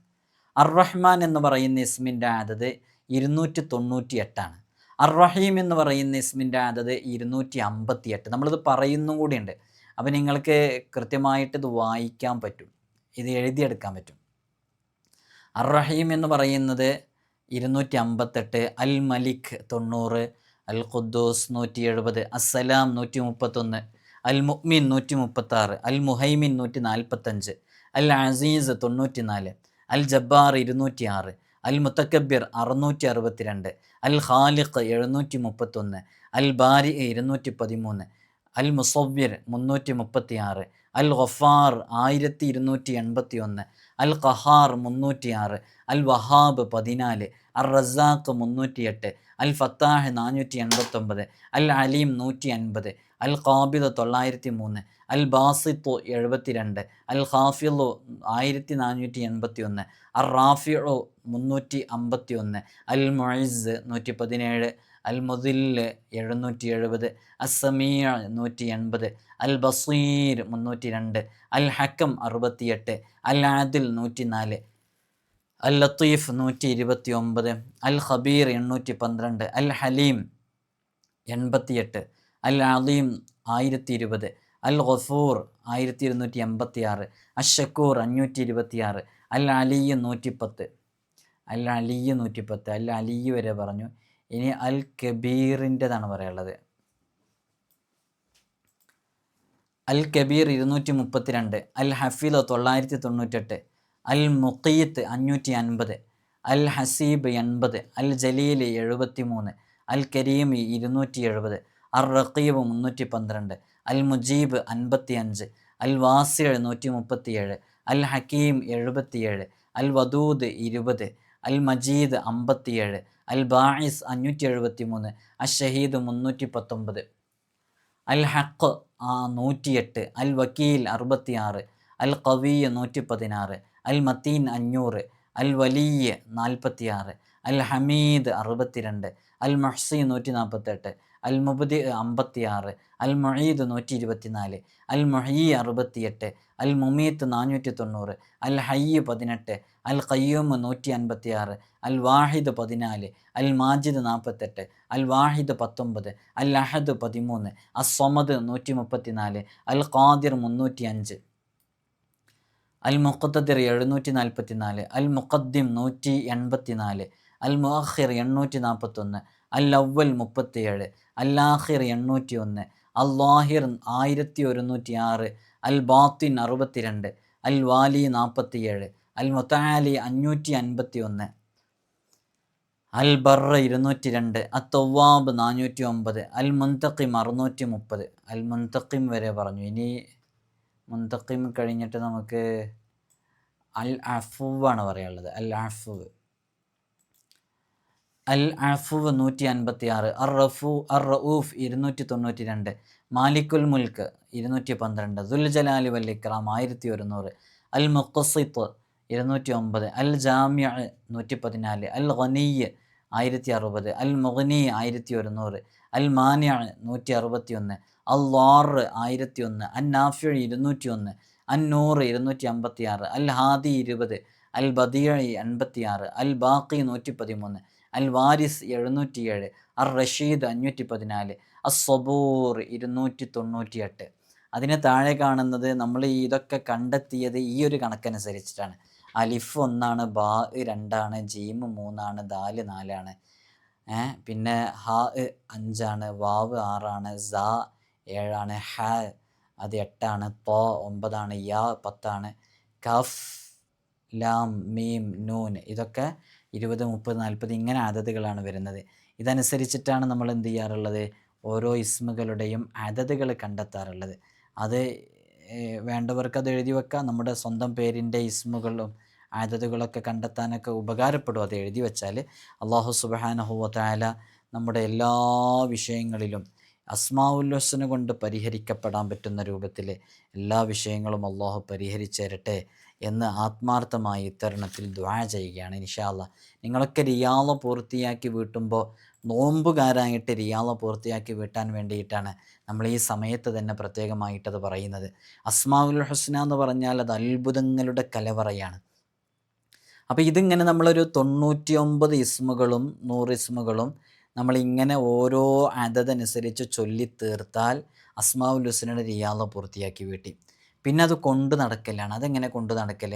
Speaker 1: അർറഹ്മാൻ എന്ന് പറയുന്ന ഇസ്മിന്റെ അതത് ഇരുന്നൂറ്റി തൊണ്ണൂറ്റി എട്ടാണ് അർറഹീം എന്ന് പറയുന്ന ഇസ്മിന്റെ അതത് ഇരുന്നൂറ്റി അമ്പത്തി എട്ട് നമ്മളിത് പറയുന്നും കൂടിയുണ്ട്. അപ്പോൾ നിങ്ങൾക്ക് കൃത്യമായിട്ട് ഇത് വായിക്കാൻ പറ്റും. ഇത് എഴുതിയെടുക്കാൻ പറ്റും. അർറഹീം എന്ന് പറയുന്നത് ഇരുന്നൂറ്റി അമ്പത്തെട്ട് അൽ മലിക് തൊണ്ണൂറ് അൽ ഖുദ്ദൂസ് നൂറ്റി എഴുപത് അസ്സലാം നൂറ്റി മുപ്പത്തൊന്ന് അൽ മുഹ്മിൻ നൂറ്റി മുപ്പത്താറ് അൽ മുഹൈമിൻ നൂറ്റി നാൽപ്പത്തഞ്ച് അൽ അസീസ് തൊണ്ണൂറ്റി നാല് അൽ ജബ്ബാർ ഇരുന്നൂറ്റി ആറ് അൽ മുത്തക്കബിർ അറുന്നൂറ്റി അറുപത്തിരണ്ട് അൽ ഖാലിഖ് എഴുന്നൂറ്റി മുപ്പത്തൊന്ന് അൽ ബാരി ഇരുന്നൂറ്റി പതിമൂന്ന് അൽ മുസവ്വിർ മുന്നൂറ്റി മുപ്പത്തി ആറ് അൽ ഗഫാർ ആയിരത്തി ഇരുന്നൂറ്റി എൺപത്തി ഒന്ന് അൽ ഖഹാർ മുന്നൂറ്റി ആറ് അൽ വഹാബ് പതിനാല് അൽ റസാഖ് മുന്നൂറ്റിയെട്ട് അൽ ഫത്താഹ് നാനൂറ്റി എൺപത്തൊമ്പത് അൽ അലീം നൂറ്റി അൻപത് അൽ ഖാബിദ് തൊള്ളായിരത്തി മൂന്ന് അൽ ബാസിത്തു എഴുപത്തിരണ്ട് അൽ ഖാഫിലു ആയിരത്തി നാനൂറ്റി എൺപത്തി ഒന്ന് അൽ റാഫിഉ മുന്നൂറ്റി അമ്പത്തി ഒന്ന് അൽ മൊയ്സ് നൂറ്റി പതിനേഴ് അൽ മുദിൽ എഴുന്നൂറ്റി എഴുപത് അസമീർ നൂറ്റി എൺപത് അൽ ബസീർ മുന്നൂറ്റി രണ്ട് അൽ ഹക്കം അറുപത്തിയെട്ട് അൽ ആദിൽ നൂറ്റി നാല് അൽ ലത്തീഫ് നൂറ്റി ഇരുപത്തി ഒമ്പത് അൽ ഖബീർ എണ്ണൂറ്റി പന്ത്രണ്ട് അൽ ഹലീം എൺപത്തിയെട്ട് അൽ അലീം ആയിരത്തി ഇരുപത് അൽ ഗഫൂർ ആയിരത്തി ഇരുന്നൂറ്റി എൺപത്തി ആറ് അഷക്കൂർ അഞ്ഞൂറ്റി ഇരുപത്തി ആറ് അൽ അലിയ നൂറ്റിപ്പത്ത് അൽ അലിയ നൂറ്റിപ്പത്ത് അൽ അലിയ വരെ പറഞ്ഞു. ഇനി അൽ കബീറിന്റെതാണ് പറയാനുള്ളത്. അൽ കബീർ ഇരുന്നൂറ്റി മുപ്പത്തിരണ്ട് അൽ ഹഫീദ് തൊള്ളായിരത്തി തൊണ്ണൂറ്റെട്ട് അൽ മുഖീത്ത് അഞ്ഞൂറ്റി അൻപത് അൽ ഹസീബ് എൺപത് അൽ ജലീൽ എഴുപത്തി മൂന്ന് അൽ കരീം ഇരുന്നൂറ്റി എഴുപത് അർ റഖീബ് മുന്നൂറ്റി പന്ത്രണ്ട് അൽ മുജീബ് അൻപത്തി അഞ്ച് അൽ വാസിൽ നൂറ്റി മുപ്പത്തിയേഴ് അൽ ഹക്കീം എഴുപത്തിയേഴ് അൽ വദൂദ് ഇരുപത് അൽ മജീദ് അമ്പത്തിയേഴ് അൽ ബായിസ് അഞ്ഞൂറ്റി എഴുപത്തി മൂന്ന് അൽ ഷഹീദ് മുന്നൂറ്റി പത്തൊമ്പത് അൽ ഹക്ക് ആ നൂറ്റിയെട്ട്. അൽ വക്കീൽ അറുപത്തിയാറ്. അൽ കവിയ നൂറ്റി പതിനാറ് അൽ മത്തീൻ അഞ്ഞൂറ്. അൽ വലിയ നാൽപ്പത്തിയാറ്. അൽ ഹമീദ് അറുപത്തിരണ്ട്. അൽ മഹ്സി നൂറ്റി നാൽപ്പത്തെട്ട് അൽ മുബദി അമ്പത്തിയാറ് അൽ മൊഹീദ് നൂറ്റി ഇരുപത്തിനാല് അൽ മൊഹീ അറുപത്തിയെട്ട് അൽ മുമീത്ത് നാനൂറ്റി തൊണ്ണൂറ് അൽ ഹയ്യ് പതിനെട്ട് അൽ കയ്യൂമ് നൂറ്റി അൻപത്തി ആറ് അൽ വാഹിദ് പതിനാല് അൽ മാജിദ് നാൽപ്പത്തെട്ട് അൽ വാഹിദ് പത്തൊമ്പത് അൽ അഹദ് പതിമൂന്ന് അസ്വമദ് നൂറ്റി മുപ്പത്തിനാല് അൽ ഖാദിർ മുന്നൂറ്റി അഞ്ച് അൽ മുഖദ്ദിർ എഴുന്നൂറ്റി നാൽപ്പത്തി നാല് അൽ മുഖദ്ദിം നൂറ്റി എൺപത്തി നാല് അൽ മുഅഖിർ എണ്ണൂറ്റി നാൽപ്പത്തൊന്ന് അൽ അവൽ മുപ്പത്തിയേഴ് അല്ലാഹിർ എണ്ണൂറ്റി ഒന്ന് അൽ വാഹിർ ആയിരത്തി ഒരുന്നൂറ്റി ആറ് അൽ ബാത്തിൻ അറുപത്തിരണ്ട് അൽ വാലി നാൽപ്പത്തിയേഴ് അൽ മുത്താലി അഞ്ഞൂറ്റി അൻപത്തി ഒന്ന് അൽ ബറ ഇരുന്നൂറ്റി രണ്ട് അത്തവാബ് നാനൂറ്റി ഒമ്പത് അൽ മുന്തക്കിം അറുന്നൂറ്റി മുപ്പത് അൽ മുന്തക്കിം വരെ പറഞ്ഞു. ഇനി മുന്തക്കിം കഴിഞ്ഞിട്ട് നമുക്ക് അൽ അഫുവാണ് പറയാനുള്ളത്. അൽ അഫുവ്. അൽ അഫു നൂറ്റി അൻപത്തി ആറ് അർ റഫു അർ റഊഫ് ഇരുന്നൂറ്റി തൊണ്ണൂറ്റി രണ്ട് മാലിക്കുൽ മുൽക്ക് ഇരുന്നൂറ്റി പന്ത്രണ്ട് ദുൽ ജലാലി വൽ ഇക്രാം ആയിരത്തി ഒരുന്നൂറ് അൽ മുഖസിത്ത് ഇരുന്നൂറ്റി ഒമ്പത് അൽ ജാമ്യ നൂറ്റി പതിനാല് അൽ ഖനീയ് ആയിരത്തി അറുപത് അൽ മുഗ്നി ആയിരത്തി ഒരുന്നൂറ് അൽ മാനിയ നൂറ്റി അറുപത്തി ഒന്ന് അൽ വാർ ആയിരത്തി ഒന്ന് അൻ നാഫിയ ഇരുന്നൂറ്റി ഒന്ന് അൻ നൂറ് ഇരുന്നൂറ്റി അമ്പത്തി ആറ് അൽ ഹാദി ഇരുപത് അൽ ബദിയ എൺപത്തി ആറ് അൽ ബാക്കി നൂറ്റി പതിമൂന്ന് അൽ വാരിസ് എഴുന്നൂറ്റിയേഴ് അർ റഷീദ് അഞ്ഞൂറ്റി പതിനാല് അസ് സബൂർ ഇരുന്നൂറ്റി തൊണ്ണൂറ്റി എട്ട് അതിന് താഴെ കാണുന്നത് നമ്മൾ ഇതൊക്കെ കണ്ടെത്തിയത് ഈ ഒരു കണക്കനുസരിച്ചിട്ടാണ്. അലിഫ് ഒന്നാണ് ബാ രണ്ടാണ് ജീമ് മൂന്നാണ് ദാൽ നാലാണ്. പിന്നെ ഹ അഞ്ചാണ് വാവ് ആറാണ് സ ഏഴാണ് ഹ അത് എട്ടാണ് പോ ഒമ്പതാണ് യാ പത്താണ് കഫ് ലാം മീം നൂൻ ഇതൊക്കെ ഇരുപത് മുപ്പത് നാൽപ്പത് ഇങ്ങനെ അതതുകളാണ് വരുന്നത്. ഇതനുസരിച്ചിട്ടാണ് നമ്മൾ എന്ത് ചെയ്യാറുള്ളത്? ഓരോ ഇസ്മുകളുടെയും അതതുകൾ കണ്ടെത്താറുള്ളത്. അത് വേണ്ടവർക്ക് അത് എഴുതി വെക്കാം. നമ്മുടെ സ്വന്തം പേരിന്റെ ഇസ്മുകളും അതതുകളൊക്കെ കണ്ടെത്താനൊക്കെ ഉപകാരപ്പെടും അത് എഴുതി വെച്ചാൽ. അള്ളാഹു സുബാനഹുവല നമ്മുടെ എല്ലാ വിഷയങ്ങളിലും അസ്മാവുല്ലോസന കൊണ്ട് പരിഹരിക്കപ്പെടാൻ പറ്റുന്ന രൂപത്തിൽ എല്ലാ വിഷയങ്ങളും അള്ളാഹു പരിഹരിച്ചു തരട്ടെ. എന്ന് ആത്മാർത്ഥമായി ഇത്തരണത്തിൽ ദ്വാഴ ചെയ്യുകയാണ് ഇൻഷാല്ല നിങ്ങളൊക്കെ റിയാള പൂർത്തിയാക്കി വീട്ടുമ്പോൾ നോമ്പുകാരായിട്ട് റിയാള പൂർത്തിയാക്കി വീട്ടാൻ വേണ്ടിയിട്ടാണ് നമ്മൾ ഈ സമയത്ത് തന്നെ പ്രത്യേകമായിട്ടത് പറയുന്നത്. അസ്മാവുൽ ഹുസ്ന എന്ന് പറഞ്ഞാൽ അത് അത്ഭുതങ്ങളുടെ കലവറയാണ്. അപ്പോൾ ഇതിങ്ങനെ നമ്മളൊരു തൊണ്ണൂറ്റി ഒമ്പത് ഇസ്മുകളും നൂറ് ഇസ്മുകളും നമ്മളിങ്ങനെ ഓരോ അതതനുസരിച്ച് ചൊല്ലി തീർത്താൽ അസ്മാവുൽ ഹുസ്നയുടെ റിയാള പൂർത്തിയാക്കി വീട്ടി. പിന്നെ അത് കൊണ്ട് നടക്കലാണ്. അതെങ്ങനെ കൊണ്ട് നടക്കൽ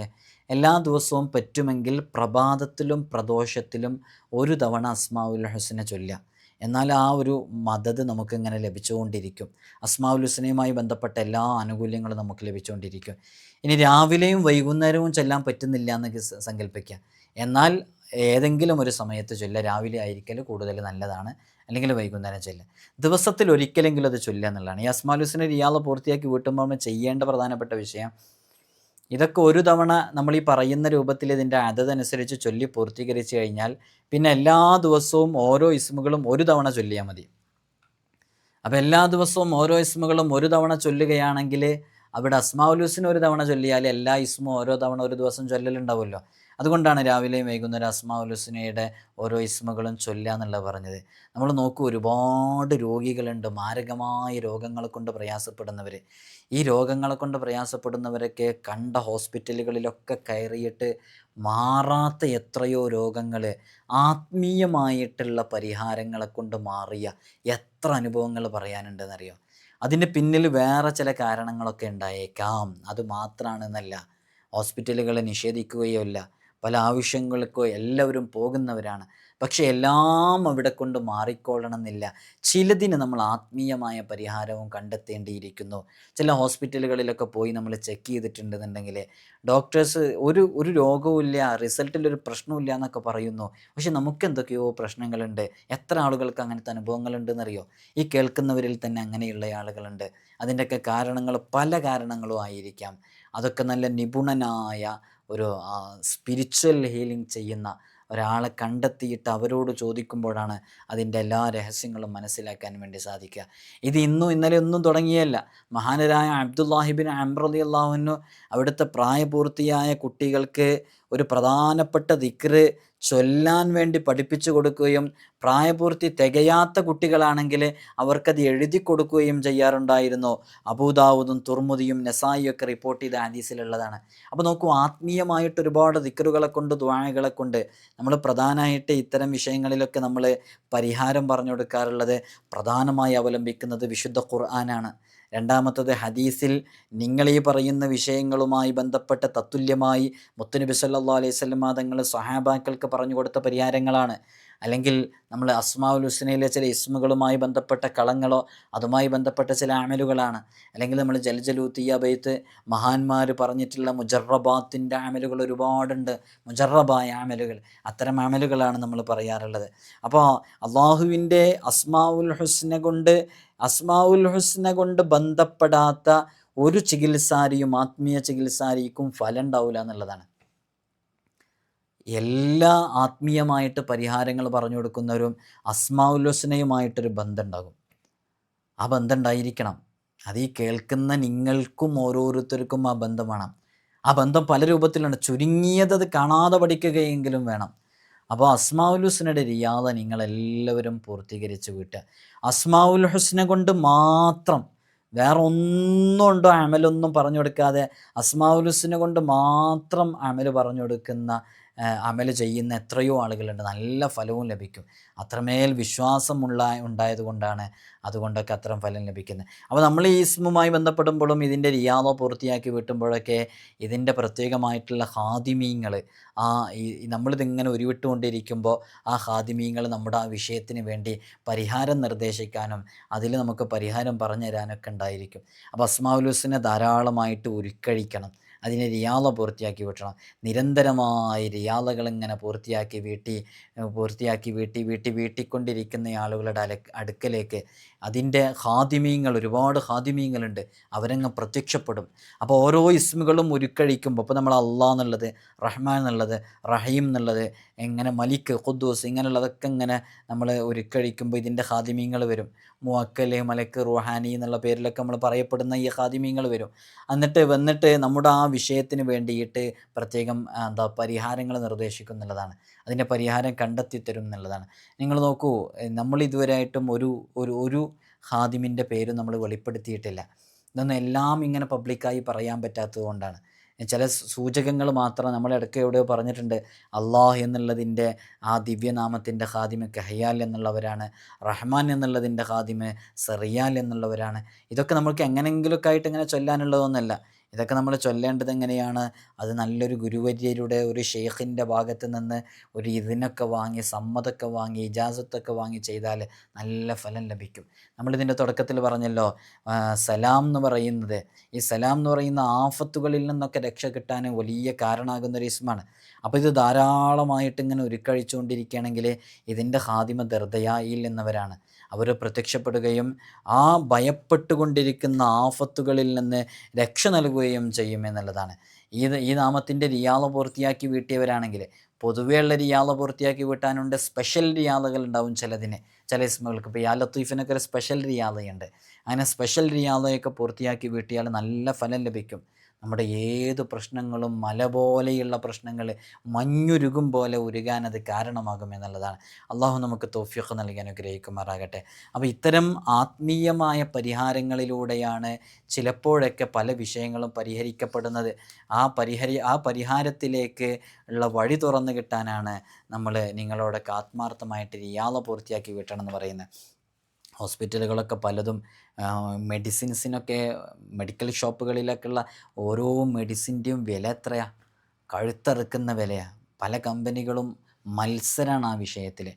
Speaker 1: എല്ലാ ദിവസവും പറ്റുമെങ്കിൽ പ്രഭാതത്തിലും പ്രദോഷത്തിലും ഒരു തവണ അസ്മാവുൽ ഹുസ്ന ചൊല്ലുക. എന്നാൽ ആ ഒരു മദത് നമുക്കിങ്ങനെ ലഭിച്ചുകൊണ്ടിരിക്കും. അസ്മാവുൽ ഹുസനയുമായി ബന്ധപ്പെട്ട എല്ലാ ആനുകൂല്യങ്ങളും നമുക്ക് ലഭിച്ചുകൊണ്ടിരിക്കും. ഇനി രാവിലെയും വൈകുന്നേരവും ചെല്ലാൻ പറ്റുന്നില്ല എന്ന് സങ്കല്പിക്കുക എന്നാൽ ഏതെങ്കിലും ഒരു സമയത്ത് ചൊല്ലുക രാവിലെ ആയിരിക്കൽ കൂടുതൽ നല്ലതാണ്. അല്ലെങ്കിൽ വൈകുന്നേരം ചൊല്ലുക ദിവസത്തിൽ ഒരിക്കലെങ്കിലും അത് ചൊല്ലുക എന്നുള്ളതാണ്. ഈ അസ്മാലുസിനെ ഇയാൾ പൂർത്തിയാക്കി വീട്ടുമ്പോൾ നമ്മൾ ചെയ്യേണ്ട പ്രധാനപ്പെട്ട വിഷയം. ഇതൊക്കെ ഒരു തവണ നമ്മൾ ഈ പറയുന്ന രൂപത്തിൽ ഇതിന്റെ അതതനുസരിച്ച് ചൊല്ലി പൂർത്തീകരിച്ച് കഴിഞ്ഞാൽ പിന്നെ എല്ലാ ദിവസവും ഓരോ ഇസ്മുകളും ഒരു തവണ ചൊല്ലിയാൽ മതി. അപ്പോൾ എല്ലാ ദിവസവും ഓരോ ഇസ്മുകളും ഒരു തവണ ചൊല്ലുകയാണെങ്കിൽ അവിടെ അസ്മാഉൽ ഹുസ്ന ഒരു തവണ ചൊല്ലിയാൽ എല്ലാ ഇസ്മും ഓരോ തവണ ഒരു ദിവസം ചൊല്ലലുണ്ടാവുമല്ലോ. അതുകൊണ്ടാണ് രാവിലെയും വൈകുന്നേരം അസ്മാഉൽ ഹുസ്നയുടെ ഓരോ ഇസ്മകളും ചൊല്ലുക എന്നുള്ളത് പറഞ്ഞത്. നമ്മൾ നോക്കൂ ഒരുപാട് രോഗികളുണ്ട് മാരകമായ രോഗങ്ങളെ കൊണ്ട് പ്രയാസപ്പെടുന്നവർ ഈ രോഗങ്ങളെ കൊണ്ട് പ്രയാസപ്പെടുന്നവരൊക്കെ കണ്ട ഹോസ്പിറ്റലുകളിലൊക്കെ കയറിയിട്ട് മാറാത്ത എത്രയോ രോഗങ്ങൾ ആത്മീയമായിട്ടുള്ള പരിഹാരങ്ങളെ കൊണ്ട് മാറിയ എത്ര അനുഭവങ്ങൾ പറയാനുണ്ടെന്നറിയോ? അതിന്റെ പിന്നിൽ വേറെ ചില കാരണങ്ങളൊക്കെ ഉണ്ടായേക്കാം. അത് മാത്രമാണെന്നല്ല ഹോസ്പിറ്റലുകളെ നിഷേധിക്കുകയോ ഇല്ല. പല ആവശ്യങ്ങൾക്കോ എല്ലാവരും പോകുന്നവരാണ്. പക്ഷേ എല്ലാം അവിടെ കൊണ്ട് മാറിക്കൊള്ളണമെന്നില്ല. ചിലതിന് നമ്മൾ ആത്മീയമായ പരിഹാരവും കണ്ടെത്തേണ്ടിയിരിക്കുന്നു. ചില ഹോസ്പിറ്റലുകളിലൊക്കെ പോയി നമ്മൾ ചെക്ക് ചെയ്തിട്ടുണ്ടെന്നുണ്ടെങ്കിൽ ഡോക്ടേഴ്സ് ഒരു ഒരു രോഗവുമില്ല റിസൾട്ടിൽ ഒരു പ്രശ്നമില്ല എന്നൊക്കെ പറയുന്നു. പക്ഷെ നമുക്ക് എന്തൊക്കെയോ പ്രശ്നങ്ങളുണ്ട്. എത്ര ആളുകൾക്ക് അങ്ങനത്തെ അനുഭവങ്ങളുണ്ടെന്നറിയോ? ഈ കേൾക്കുന്നവരിൽ തന്നെ അങ്ങനെയുള്ള ആളുകളുണ്ട്. അതിന്റെയൊക്കെ കാരണങ്ങൾ പല കാരണങ്ങളും ആയിരിക്കാം. അതൊക്കെ നല്ല നിപുണനായ ഒരു സ്പിരിച്വൽ ഹീലിംഗ് ചെയ്യുന്ന ഒരാളെ കണ്ടെത്തിയിട്ട് അവരോട് ചോദിക്കുമ്പോഴാണ് അതിന്റെ എല്ലാ രഹസ്യങ്ങളും മനസ്സിലാക്കാൻ വേണ്ടി സാധിക്കുക. ഇത് ഇന്നും ഇന്നലെ ഒന്നും തുടങ്ങിയല്ല. മഹാനരായ അബ്ദുല്ലാഹിബിൻ അമ്രലി അള്ളാഹുനു അവിടുത്തെ പ്രായപൂർത്തിയായ കുട്ടികൾക്ക് ഒരു പ്രധാനപ്പെട്ട ദിക്റ് ചൊല്ലാൻ വേണ്ടി പഠിപ്പിച്ചു കൊടുക്കുകയും പ്രായപൂർത്തി തികയാത്ത കുട്ടികളാണെങ്കിൽ അവർക്കത് എഴുതി കൊടുക്കുകയും ചെയ്യാറുണ്ടായിരുന്നു. അബൂദാവൂദും തുർമുദിയും നസായിയൊക്കെ റിപ്പോർട്ട് ചെയ്ത ഹദീസിലുള്ളതാണ്. അപ്പോൾ നോക്കൂ ആത്മീയമായിട്ട് ഒരുപാട് ദിക്കറുകളെ കൊണ്ട് ദ്വാഴകളെ കൊണ്ട് നമ്മൾ പ്രധാനമായിട്ട് ഇത്തരം വിഷയങ്ങളിലൊക്കെ നമ്മൾ പരിഹാരം പറഞ്ഞു കൊടുക്കാറുള്ളത് പ്രധാനമായി അവലംബിക്കുന്നത് വിശുദ്ധ ഖുർആനാണ്. രണ്ടാമത്തത് ഹദീസിൽ നിങ്ങൾ ഈ പറയുന്ന വിഷയങ്ങളുമായി ബന്ധപ്പെട്ട തത്തുല്യമായി മുത്തുനബി സല്ലാ അലൈഹി സ്വലമാ തങ്ങൾ സഹാബാക്കൾക്ക് പറഞ്ഞു കൊടുത്ത പരിഹാരങ്ങളാണ്. അല്ലെങ്കിൽ നമ്മൾ അസ്മാവുൽ ഹുസ്നയിലെ ചില ഇസ്മുകളുമായി ബന്ധപ്പെട്ട കളങ്ങളോ അതുമായി ബന്ധപ്പെട്ട ചില അമലുകളാണ്. അല്ലെങ്കിൽ നമ്മൾ ജൽജലൂത്തിയ ബൈത്ത് മഹാന്മാർ പറഞ്ഞിട്ടുള്ള മുജറബാത്തിന്റെ അമലുകൾ ഒരുപാടുണ്ട്. മുജറബായ അമലുകൾ. അത്തരം അമലുകളാണ് നമ്മൾ പറയാറുള്ളത്. അപ്പോൾ അള്ളാഹുവിന്റെ അസ്മാവുൽ ഹുസ്ന കൊണ്ട് അസ്മാവുൽ ഹുസ്ന കൊണ്ട് ബന്ധപ്പെടാത്ത ഒരു ചികിത്സാരിയും ആത്മീയ ചികിത്സാരിക്കും ഫലം ഉണ്ടാവില്ല എന്നുള്ളതാണ്. എല്ലാ ആത്മീയമായിട്ട് പരിഹാരങ്ങൾ പറഞ്ഞു കൊടുക്കുന്നവരും അസ്മാഉൽ ബന്ധമുണ്ടാകും. ആ ബന്ധം ഉണ്ടായിരിക്കണം അത് ഈ കേൾക്കുന്ന നിങ്ങൾക്കും ഓരോരുത്തർക്കും ആ ബന്ധം വേണം. ആ ബന്ധം പല രൂപത്തിലാണ് ചുരുങ്ങിയത് അത് കാണാതെ പഠിക്കുകയെങ്കിലും വേണം. അപ്പോൾ അസ്മാഉൽ ഹുസ്നയുടെ റിയാദ നിങ്ങളെല്ലാവരും പൂർത്തീകരിച്ച് വിട്ടുക. അസ്മാവുൽ ഹുസ്ന കൊണ്ട് മാത്രം വേറെ ഒന്നും ഉണ്ടോ അമലൊന്നും പറഞ്ഞു കൊടുക്കാതെ അസ്മാവുൽ ഹുസ്ന കൊണ്ട് മാത്രം അമൽ പറഞ്ഞു കൊടുക്കുന്ന അമൽ ചെയ്യുന്ന എത്രയോ ആളുകളുണ്ട്. നല്ല ഫലവും ലഭിക്കും. അത്രമേൽ വിശ്വാസമുള്ള ഉണ്ടായത് കൊണ്ടാണ് അതുകൊണ്ടൊക്കെ അത്തരം ഫലം ലഭിക്കുന്നത്. അപ്പോൾ നമ്മൾ ഈ ഇസ്മുമായി ബന്ധപ്പെടുമ്പോഴും ഇതിന്റെ റിയാദോ പൂർത്തിയാക്കി വീട്ടുമ്പോഴൊക്കെ ഇതിന്റെ പ്രത്യേകമായിട്ടുള്ള ഹാദിമീങ്ങൾ ആ ഈ നമ്മളിതിങ്ങനെ ഉരുവിട്ടുകൊണ്ടിരിക്കുമ്പോൾ ആ ഹാദിമീങ്ങൾ നമ്മുടെ ആ വിഷയത്തിന് വേണ്ടി പരിഹാരം നിർദ്ദേശിക്കാനും അതിൽ നമുക്ക് പരിഹാരം പറഞ്ഞു തരാനൊക്കെ ഉണ്ടായിരിക്കും. അപ്പോൾ അസ്മാഉൽ ഹുസ്നെ ധാരാളമായിട്ട് ഉരുക്കഴിക്കണം അതിനെ റിയാള പൂർത്തിയാക്കി വീട്ടണം. നിരന്തരമായി റിയാളകൾ ഇങ്ങനെ പൂർത്തിയാക്കി വീട്ടി പൂർത്തിയാക്കി വീട്ടി വീട്ടി വീട്ടിക്കൊണ്ടിരിക്കുന്ന ആളുകളുടെ അടുക്കലേക്ക് അതിന്റെ ഹാദിമീങ്ങൾ ഒരുപാട് ഹാദിമീങ്ങളുണ്ട്. അവരങ്ങ് പ്രത്യക്ഷപ്പെടും. അപ്പോൾ ഓരോ ഇസ്മുകളും ഉരുക്കഴിക്കുമ്പോൾ അപ്പോൾ നമ്മൾ അള്ളാ എന്നുള്ളത് റഹ്മാൻ എന്നുള്ളത് റഹീം എന്നുള്ളത് എങ്ങനെ മലിക്ക് ഖുദ്ദൂസ് ഇങ്ങനെയുള്ളതൊക്കെ ഇങ്ങനെ നമ്മൾ ഉരുക്കഴിക്കുമ്പോൾ ഇതിന്റെ ഹാദിമീങ്ങൾ വരും. മുവക്കൽ മലക്ക് റുഹാനി എന്നുള്ള പേരിലൊക്കെ നമ്മൾ പറയപ്പെടുന്ന ഈ ഹാദിമീങ്ങൾ വരും. എന്നിട്ട് വന്നിട്ട് നമ്മുടെ ആ വിഷയത്തിന് വേണ്ടിയിട്ട് പ്രത്യേകം എന്താ പരിഹാരങ്ങൾ നിർദ്ദേശിക്കുന്നുള്ളതാണ്. അതിന്റെ പരിഹാരം കണ്ടെത്തി തരും എന്നുള്ളതാണ്. നിങ്ങൾ നോക്കൂ നമ്മൾ ഇതുവരെയായിട്ടും ഒരു ഒരു ഒരു ഹാദിമിന്റെ പേര് നമ്മൾ വെളിപ്പെടുത്തിയിട്ടില്ല. ഇതൊന്നും എല്ലാം ഇങ്ങനെ പബ്ലിക്കായി പറയാൻ പറ്റാത്തത് കൊണ്ടാണ്. ചില സൂചകങ്ങൾ മാത്രം നമ്മൾ ഇടയ്ക്ക് എവിടെയോ പറഞ്ഞിട്ടുണ്ട്. അള്ളാഹ് എന്നുള്ളതിന്റെ ആ ദിവ്യനാമത്തിന്റെ ഖാദിമ കഹയാൽ എന്നുള്ളവരാണ്. റഹ്മാൻ എന്നുള്ളതിന്റെ ഖാദിമ സെറിയാൽ എന്നുള്ളവരാണ്. ഇതൊക്കെ നമ്മൾക്ക് എങ്ങനെയെങ്കിലുമൊക്കെ ആയിട്ട് ഇങ്ങനെ ചൊല്ലാനുള്ളതൊന്നുമല്ല. ഇതൊക്കെ നമ്മൾ ചൊല്ലേണ്ടത് എങ്ങനെയാണ്? അത് നല്ലൊരു ഗുരുവര്യരുടെ ഒരു ഷെയ്ഖിന്റെ ഭാഗത്ത് നിന്ന് ഒരു ഇതിനൊക്കെ വാങ്ങി സമ്മതൊക്കെ വാങ്ങി ഇജാസത്തൊക്കെ വാങ്ങി ചെയ്താൽ നല്ല ഫലം ലഭിക്കും. നമ്മളിതിന്റെ തുടക്കത്തിൽ പറഞ്ഞല്ലോ സലാം എന്ന് പറയുന്നത്. ഈ സലാം എന്ന് പറയുന്ന ആഫത്തുകളിൽ നിന്നൊക്കെ രക്ഷ കിട്ടാൻ വലിയ കാരണമാകുന്ന ഒരു ഇസ്മാണ്. അപ്പോൾ ഇത് ധാരാളമായിട്ട് ഇങ്ങനെ ഉരുക്കഴിച്ചുകൊണ്ടിരിക്കുകയാണെങ്കിൽ ഇതിന്റെ ഹാദിമ ദർദയായിൽ എന്നവരാണ് അവർ പ്രത്യക്ഷപ്പെടുകയും ആ ഭയപ്പെട്ടുകൊണ്ടിരിക്കുന്ന ആഫത്തുകളിൽ നിന്ന് രക്ഷ നൽകുകയും ചെയ്യും എന്നുള്ളതാണ്. ഈ ഈ നാമത്തിന്റെ റിയാള പൂർത്തിയാക്കി വീട്ടിയവരാണെങ്കിൽ പൊതുവേ ഉള്ള റിയാള പൂർത്തിയാക്കി വീട്ടാനുണ്ട് സ്പെഷ്യൽ റിയാളകൾ ഉണ്ടാവും ചിലതിന്. ചില ഇസ്മകൾക്ക് ഇപ്പോൾ യാ ലത്തീഫിനൊക്കെ ഒരു സ്പെഷ്യൽ റിയാളയുണ്ട് അങ്ങനെ സ്പെഷ്യൽ റിയാളയൊക്കെ പൂർത്തിയാക്കി വീട്ടിയാൽ നല്ല ഫലം ലഭിക്കും. നമ്മുടെ ഏത് പ്രശ്നങ്ങളും മല പോലെയുള്ള പ്രശ്നങ്ങൾ മഞ്ഞുരുകും പോലെ ഉരുകാൻ അത് കാരണമാകും എന്നുള്ളതാണ്. അള്ളാഹു നമുക്ക് തോഫിയൊക്കെ നൽകാൻ അനുഗ്രഹിക്കുമാറാകട്ടെ. അപ്പോൾ ഇത്തരം ആത്മീയമായ പരിഹാരങ്ങളിലൂടെയാണ് ചിലപ്പോഴൊക്കെ പല വിഷയങ്ങളും പരിഹരിക്കപ്പെടുന്നത്. ആ പരിഹരി ആ പരിഹാരത്തിലേക്ക് ഉള്ള വഴി തുറന്നു കിട്ടാനാണ് നമ്മൾ നിങ്ങളോടൊക്കെ ആത്മാർത്ഥമായിട്ട് ഇയാളെ പൂർത്തിയാക്കി വിട്ടണമെന്ന് പറയുന്നത്. ഹോസ്പിറ്റലുകളൊക്കെ പലതും മെഡിസിൻസിനൊക്കെ മെഡിക്കൽ ഷോപ്പുകളിലൊക്കെയുള്ള ഓരോ മെഡിസിന്റെയും വില എത്രയാണ് കഴുത്തറുക്കുന്ന വിലയാണ് പല കമ്പനികളും മത്സരമാണ് ആ വിഷയത്തിൽ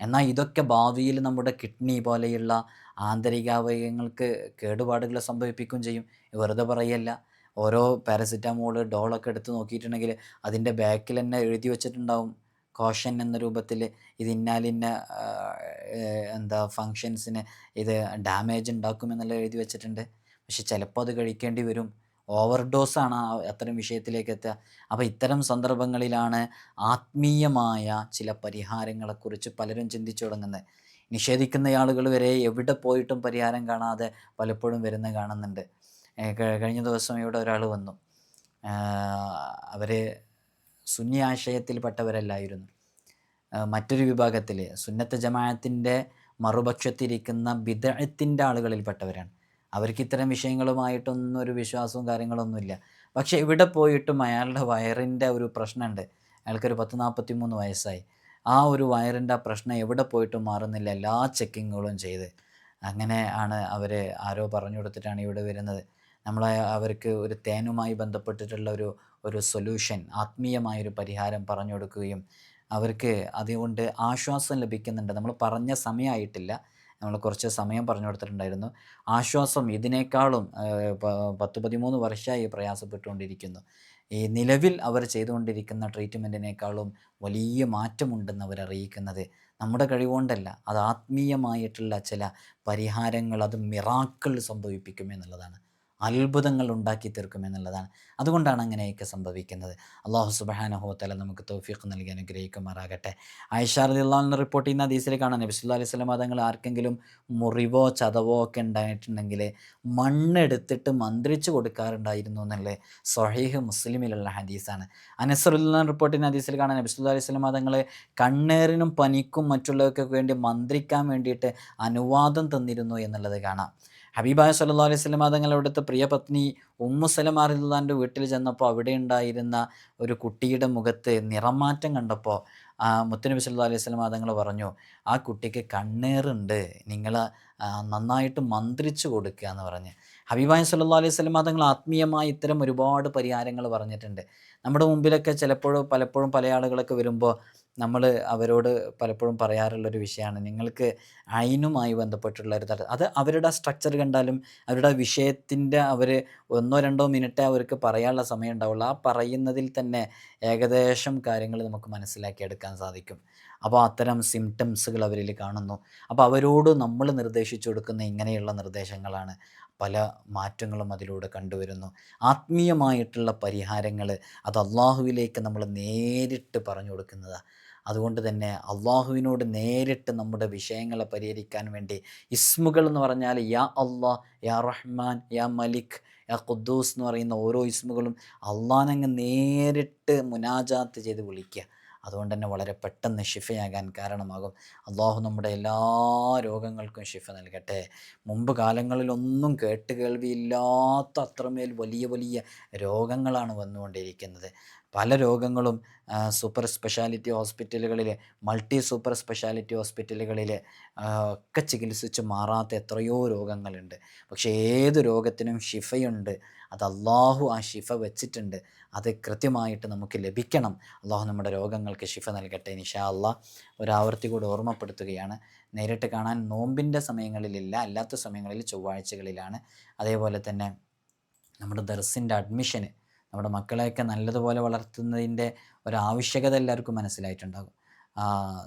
Speaker 1: എന്നാൽ ഇതൊക്കെ ഭാവിയിൽ നമ്മുടെ കിഡ്നി പോലെയുള്ള ആന്തരികാവയവങ്ങൾക്ക് കേടുപാടുകൾ സംഭവിപ്പിക്കുകയും ചെയ്യും. വെറുതെ പറയല്ല. ഓരോ പാരസിറ്റാമോൾ ഡോളൊക്കെ എടുത്ത് നോക്കിയിട്ടുണ്ടെങ്കിൽ അതിന്റെ ബാക്കിൽ തന്നെ എഴുതി വെച്ചിട്ടുണ്ടാവും. കോഷൻ എന്ന രൂപത്തിൽ ഇത് ഇന്നാലിന്ന എന്താ ഫങ്ഷൻസിന് ഇത് ഡാമേജ് ഉണ്ടാക്കും ഉണ്ടാക്കുമെന്നുള്ള എഴുതി വെച്ചിട്ടുണ്ട്. പക്ഷെ ചിലപ്പോൾ അത് കഴിക്കേണ്ടി വരും. ഓവർ ഡോസാണ് അത്തരം വിഷയത്തിലേക്ക് എത്തുക അപ്പോൾ ഇത്തരം സന്ദർഭങ്ങളിലാണ് ആത്മീയമായ ചില പരിഹാരങ്ങളെക്കുറിച്ച് പലരും ചിന്തിച്ചു തുടങ്ങുന്നത്. നിഷേധിക്കുന്ന ആളുകൾ വരെ എവിടെ പോയിട്ടും പരിഹാരം കാണാതെ പലപ്പോഴും വരുന്ന കാണുന്നുണ്ട്. കഴിഞ്ഞ ദിവസം ഇവിടെ ഒരാൾ വന്നു. അവർ സുന്നി ആശയത്തിൽപ്പെട്ടവരല്ലായിരുന്നു മറ്റൊരു വിഭാഗത്തിൽ സുന്നത്ത് ജമാഅത്തിന്റെ മറുപക്ഷത്തിരിക്കുന്ന ബിദഴത്തിന്റെ ആളുകളിൽപ്പെട്ടവരാണ്. അവർക്ക് ഇത്തരം വിഷയങ്ങളുമായിട്ടൊന്നും ഒരു വിശ്വാസവും കാര്യങ്ങളൊന്നുമില്ല. പക്ഷേ ഇവിടെ പോയിട്ടും അയാളുടെ വയറിന്റെ ഒരു പ്രശ്നമുണ്ട്. അയാൾക്കൊരു പത്ത് നാൽപ്പത്തി മൂന്ന് വയസ്സായി. ആ ഒരു വയറിന്റെ പ്രശ്നം എവിടെ പോയിട്ടും മാറുന്നില്ല. എല്ലാ ചെക്കിങ്ങുകളും ചെയ്ത് അങ്ങനെ ആണ് അവർ ആരോ പറഞ്ഞു കൊടുത്തിട്ടാണ് ഇവിടെ വരുന്നത്. നമ്മളെ അവർക്ക് ഒരു തേനുമായി ബന്ധപ്പെട്ടിട്ടുള്ള ഒരു ഒരു സൊല്യൂഷൻ ആത്മീയമായൊരു പരിഹാരം പറഞ്ഞു കൊടുക്കുകയും അവർക്ക് അതുകൊണ്ട് ആശ്വാസം ലഭിക്കുന്നുണ്ട്. നമ്മൾ പറഞ്ഞ സമയമായിട്ടില്ല നമ്മൾ കുറച്ച് സമയം പറഞ്ഞു കൊടുത്തിട്ടുണ്ടായിരുന്നു. ആശ്വാസം ഇതിനേക്കാളും പത്ത് പതിമൂന്ന് വർഷമായി പ്രയാസപ്പെട്ടുകൊണ്ടിരിക്കുന്നു. ഈ നിലവിൽ അവർ ചെയ്തുകൊണ്ടിരിക്കുന്ന ട്രീറ്റ്മെന്റിനേക്കാളും വലിയ മാറ്റമുണ്ടെന്ന് അവർ അറിയിക്കുന്നത് നമ്മുടെ കഴിവുകൊണ്ടല്ല. അത് ആത്മീയമായിട്ടുള്ള ചില പരിഹാരങ്ങൾ അത് മിറാക്കിൾ സംഭവിപ്പിക്കും എന്നുള്ളതാണ്. അത്ഭുതങ്ങൾ ഉണ്ടാക്കി തീർക്കും എന്നുള്ളതാണ്. അതുകൊണ്ടാണ് അങ്ങനെയൊക്കെ സംഭവിക്കുന്നത്. അള്ളാഹു സുബാനഹോത്തല നമുക്ക് തൗഫീഖ് നൽകി അനുഗ്രഹിക്കുമാറാകട്ടെ. ആയിഷാറിയുള്ള റിപ്പോർട്ട് ചെയ്യുന്ന ഹദീസിൽ കാണാൻ നബി സല്ലല്ലാഹു അലൈഹി സ്വലം അതങ്ങൾ ആർക്കെങ്കിലും മുറിവോ ചതവോ ഒക്കെ ഉണ്ടായിട്ടുണ്ടെങ്കിൽ മണ്ണെടുത്തിട്ട് മന്ത്രിച്ചു കൊടുക്കാറുണ്ടായിരുന്നു എന്നുള്ള സ്വഹീഹ് മുസ്ലിമിലുള്ള ഹദീസാണ്. അനസറുല്ലാൻ റിപ്പോർട്ട് ചെയ്യുന്ന ഹദീസിൽ കാണാൻ നബി സല്ലല്ലാഹു അലൈഹി സ്വലം അതങ്ങൾ കണ്ണേറിനും പനിക്കും മറ്റുള്ളവർക്കൊക്കെ വേണ്ടി മന്ത്രിക്കാൻ വേണ്ടിയിട്ട് അനുവാദം തന്നിരുന്നു എന്നുള്ളത് കാണാം. ഹബീബായ സല്ലാ അലൈഹി സ്വലം തങ്ങൾ പ്രിയപത്നി പ്രിയ പത്നി ഉമ്മു സലമാറിന്റെ വീട്ടിൽ ചെന്നപ്പോൾ അവിടെ ഉണ്ടായിരുന്ന ഒരു കുട്ടിയുടെ മുഖത്ത് നിറമാറ്റം കണ്ടപ്പോൾ മുത്തനബി സല്ലാ അലൈഹി സ്വലം തങ്ങൾ പറഞ്ഞു ആ കുട്ടിക്ക് കണ്ണേറുണ്ട് നിങ്ങൾ നന്നായിട്ട് മന്ത്രിച്ചു കൊടുക്കുക എന്ന് പറഞ്ഞ്. ഹബീബായ സല്ലാ അലൈഹി സ്വലം തങ്ങൾ ആത്മീയമായി ഇത്തരം ഒരുപാട് പരിഹാരങ്ങൾ പറഞ്ഞിട്ടുണ്ട്. നമ്മുടെ മുമ്പിലൊക്കെ ചിലപ്പോഴും പലപ്പോഴും പല ആളുകളൊക്കെ വരുമ്പോൾ നമ്മൾ അവരോട് പലപ്പോഴും പറയാറുള്ളൊരു വിഷയമാണ്. നിങ്ങൾക്ക് അയിനുമായി ബന്ധപ്പെട്ടുള്ള ഒരു തര അത് അവരുടെ സ്ട്രക്ചർ കണ്ടാലും അവരുടെ വിഷയത്തിന്റെ അവർ ഒന്നോ രണ്ടോ മിനിറ്റ് അവർക്ക് പറയാനുള്ള സമയം ഉണ്ടാവുള്ളൂ. ആ പറയുന്നതിൽ തന്നെ ഏകദേശം കാര്യങ്ങൾ നമുക്ക് മനസ്സിലാക്കിയെടുക്കാൻ സാധിക്കും. അപ്പോൾ അത്തരം സിംറ്റംസുകൾ അവരിൽ കാണുന്നു. അപ്പോൾ അവരോട് നമ്മൾ നിർദ്ദേശിച്ചു കൊടുക്കുന്ന ഇങ്ങനെയുള്ള നിർദ്ദേശങ്ങളാണ് പല മാറ്റങ്ങളും അതിലൂടെ കണ്ടുവരുന്നു. ആത്മീയമായിട്ടുള്ള പരിഹാരങ്ങൾ അത് അള്ളാഹുവിലേക്ക് നമ്മൾ നേരിട്ട് പറഞ്ഞു കൊടുക്കുന്നതാണ് അതുകൊണ്ട് തന്നെ അള്ളാഹുവിനോട് നേരിട്ട് നമ്മുടെ വിഷയങ്ങളെ പരിഹരിക്കാൻ വേണ്ടി ഇസ്മുകൾ എന്ന് പറഞ്ഞാൽ യാ അള്ളാഹ് യാ റഹ്മാൻ യാ മലിക് യാ ഖുദ്ദൂസ് എന്ന് പറയുന്ന ഓരോ ഇസ്മുകളും അള്ളാഹനങ്ങ് നേരിട്ട് മുനാജാത്ത് ചെയ്ത് വിളിക്കുക. അതുകൊണ്ട് തന്നെ വളരെ പെട്ടെന്ന് ഷിഫയാകാൻ കാരണമാകും. അള്ളാഹു നമ്മുടെ എല്ലാ രോഗങ്ങൾക്കും ഷിഫ നൽകട്ടെ. മുമ്പ് കാലങ്ങളിലൊന്നും കേട്ട് കേൾവിയില്ലാത്ത അത്രമേൽ വലിയ വലിയ രോഗങ്ങളാണ് വന്നുകൊണ്ടിരിക്കുന്നത്. പല രോഗങ്ങളും സൂപ്പർ സ്പെഷ്യാലിറ്റി ഹോസ്പിറ്റലുകളിൽ മൾട്ടി സൂപ്പർ സ്പെഷ്യാലിറ്റി ഹോസ്പിറ്റലുകളിൽ ഒക്കെ ചികിത്സിച്ച് മാറാത്ത എത്രയോ രോഗങ്ങളുണ്ട്. പക്ഷേ ഏത് രോഗത്തിനും ഷിഫയുണ്ട് അത് അള്ളാഹു ആ ഷിഫ വെച്ചിട്ടുണ്ട്. അത് കൃത്യമായിട്ട് നമുക്ക് ലഭിക്കണം. അള്ളാഹു നമ്മുടെ രോഗങ്ങൾക്ക് ഷിഫ നൽകട്ടെ നിഷാ അള്ളാഹ് ഒരാവർത്തി കൂടി ഓർമ്മപ്പെടുത്തുകയാണ്. നേരിട്ട് കാണാൻ നോമ്പിന്റെ സമയങ്ങളിലില്ല അല്ലാത്ത സമയങ്ങളിൽ ചൊവ്വാഴ്ചകളിലാണ്. അതേപോലെ തന്നെ നമ്മുടെ ദർസിന്റെ അഡ്മിഷന് നമ്മുടെ മക്കളെയൊക്കെ നല്ലതുപോലെ വളർത്തുന്നതിന്റെ ഒരാവശ്യകത എല്ലാവർക്കും മനസ്സിലായിട്ടുണ്ടാകും.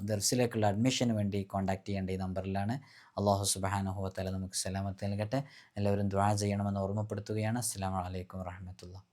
Speaker 1: ദർസിലേക്കുള്ള അഡ്മിഷന് വേണ്ടി കോൺടാക്ട് ചെയ്യേണ്ട ഈ നമ്പറിലാണ്. അള്ളാഹു സുബാനഹുവത്തല നമുക്ക് സലാമത്ത് നൽകട്ടെ. എല്ലാവരും ദ്വാ ചെയ്യണമെന്ന് ഓർമ്മപ്പെടുത്തുകയാണ്. അസ്സാം വലൈക്കും വാഹമത്തുള്ള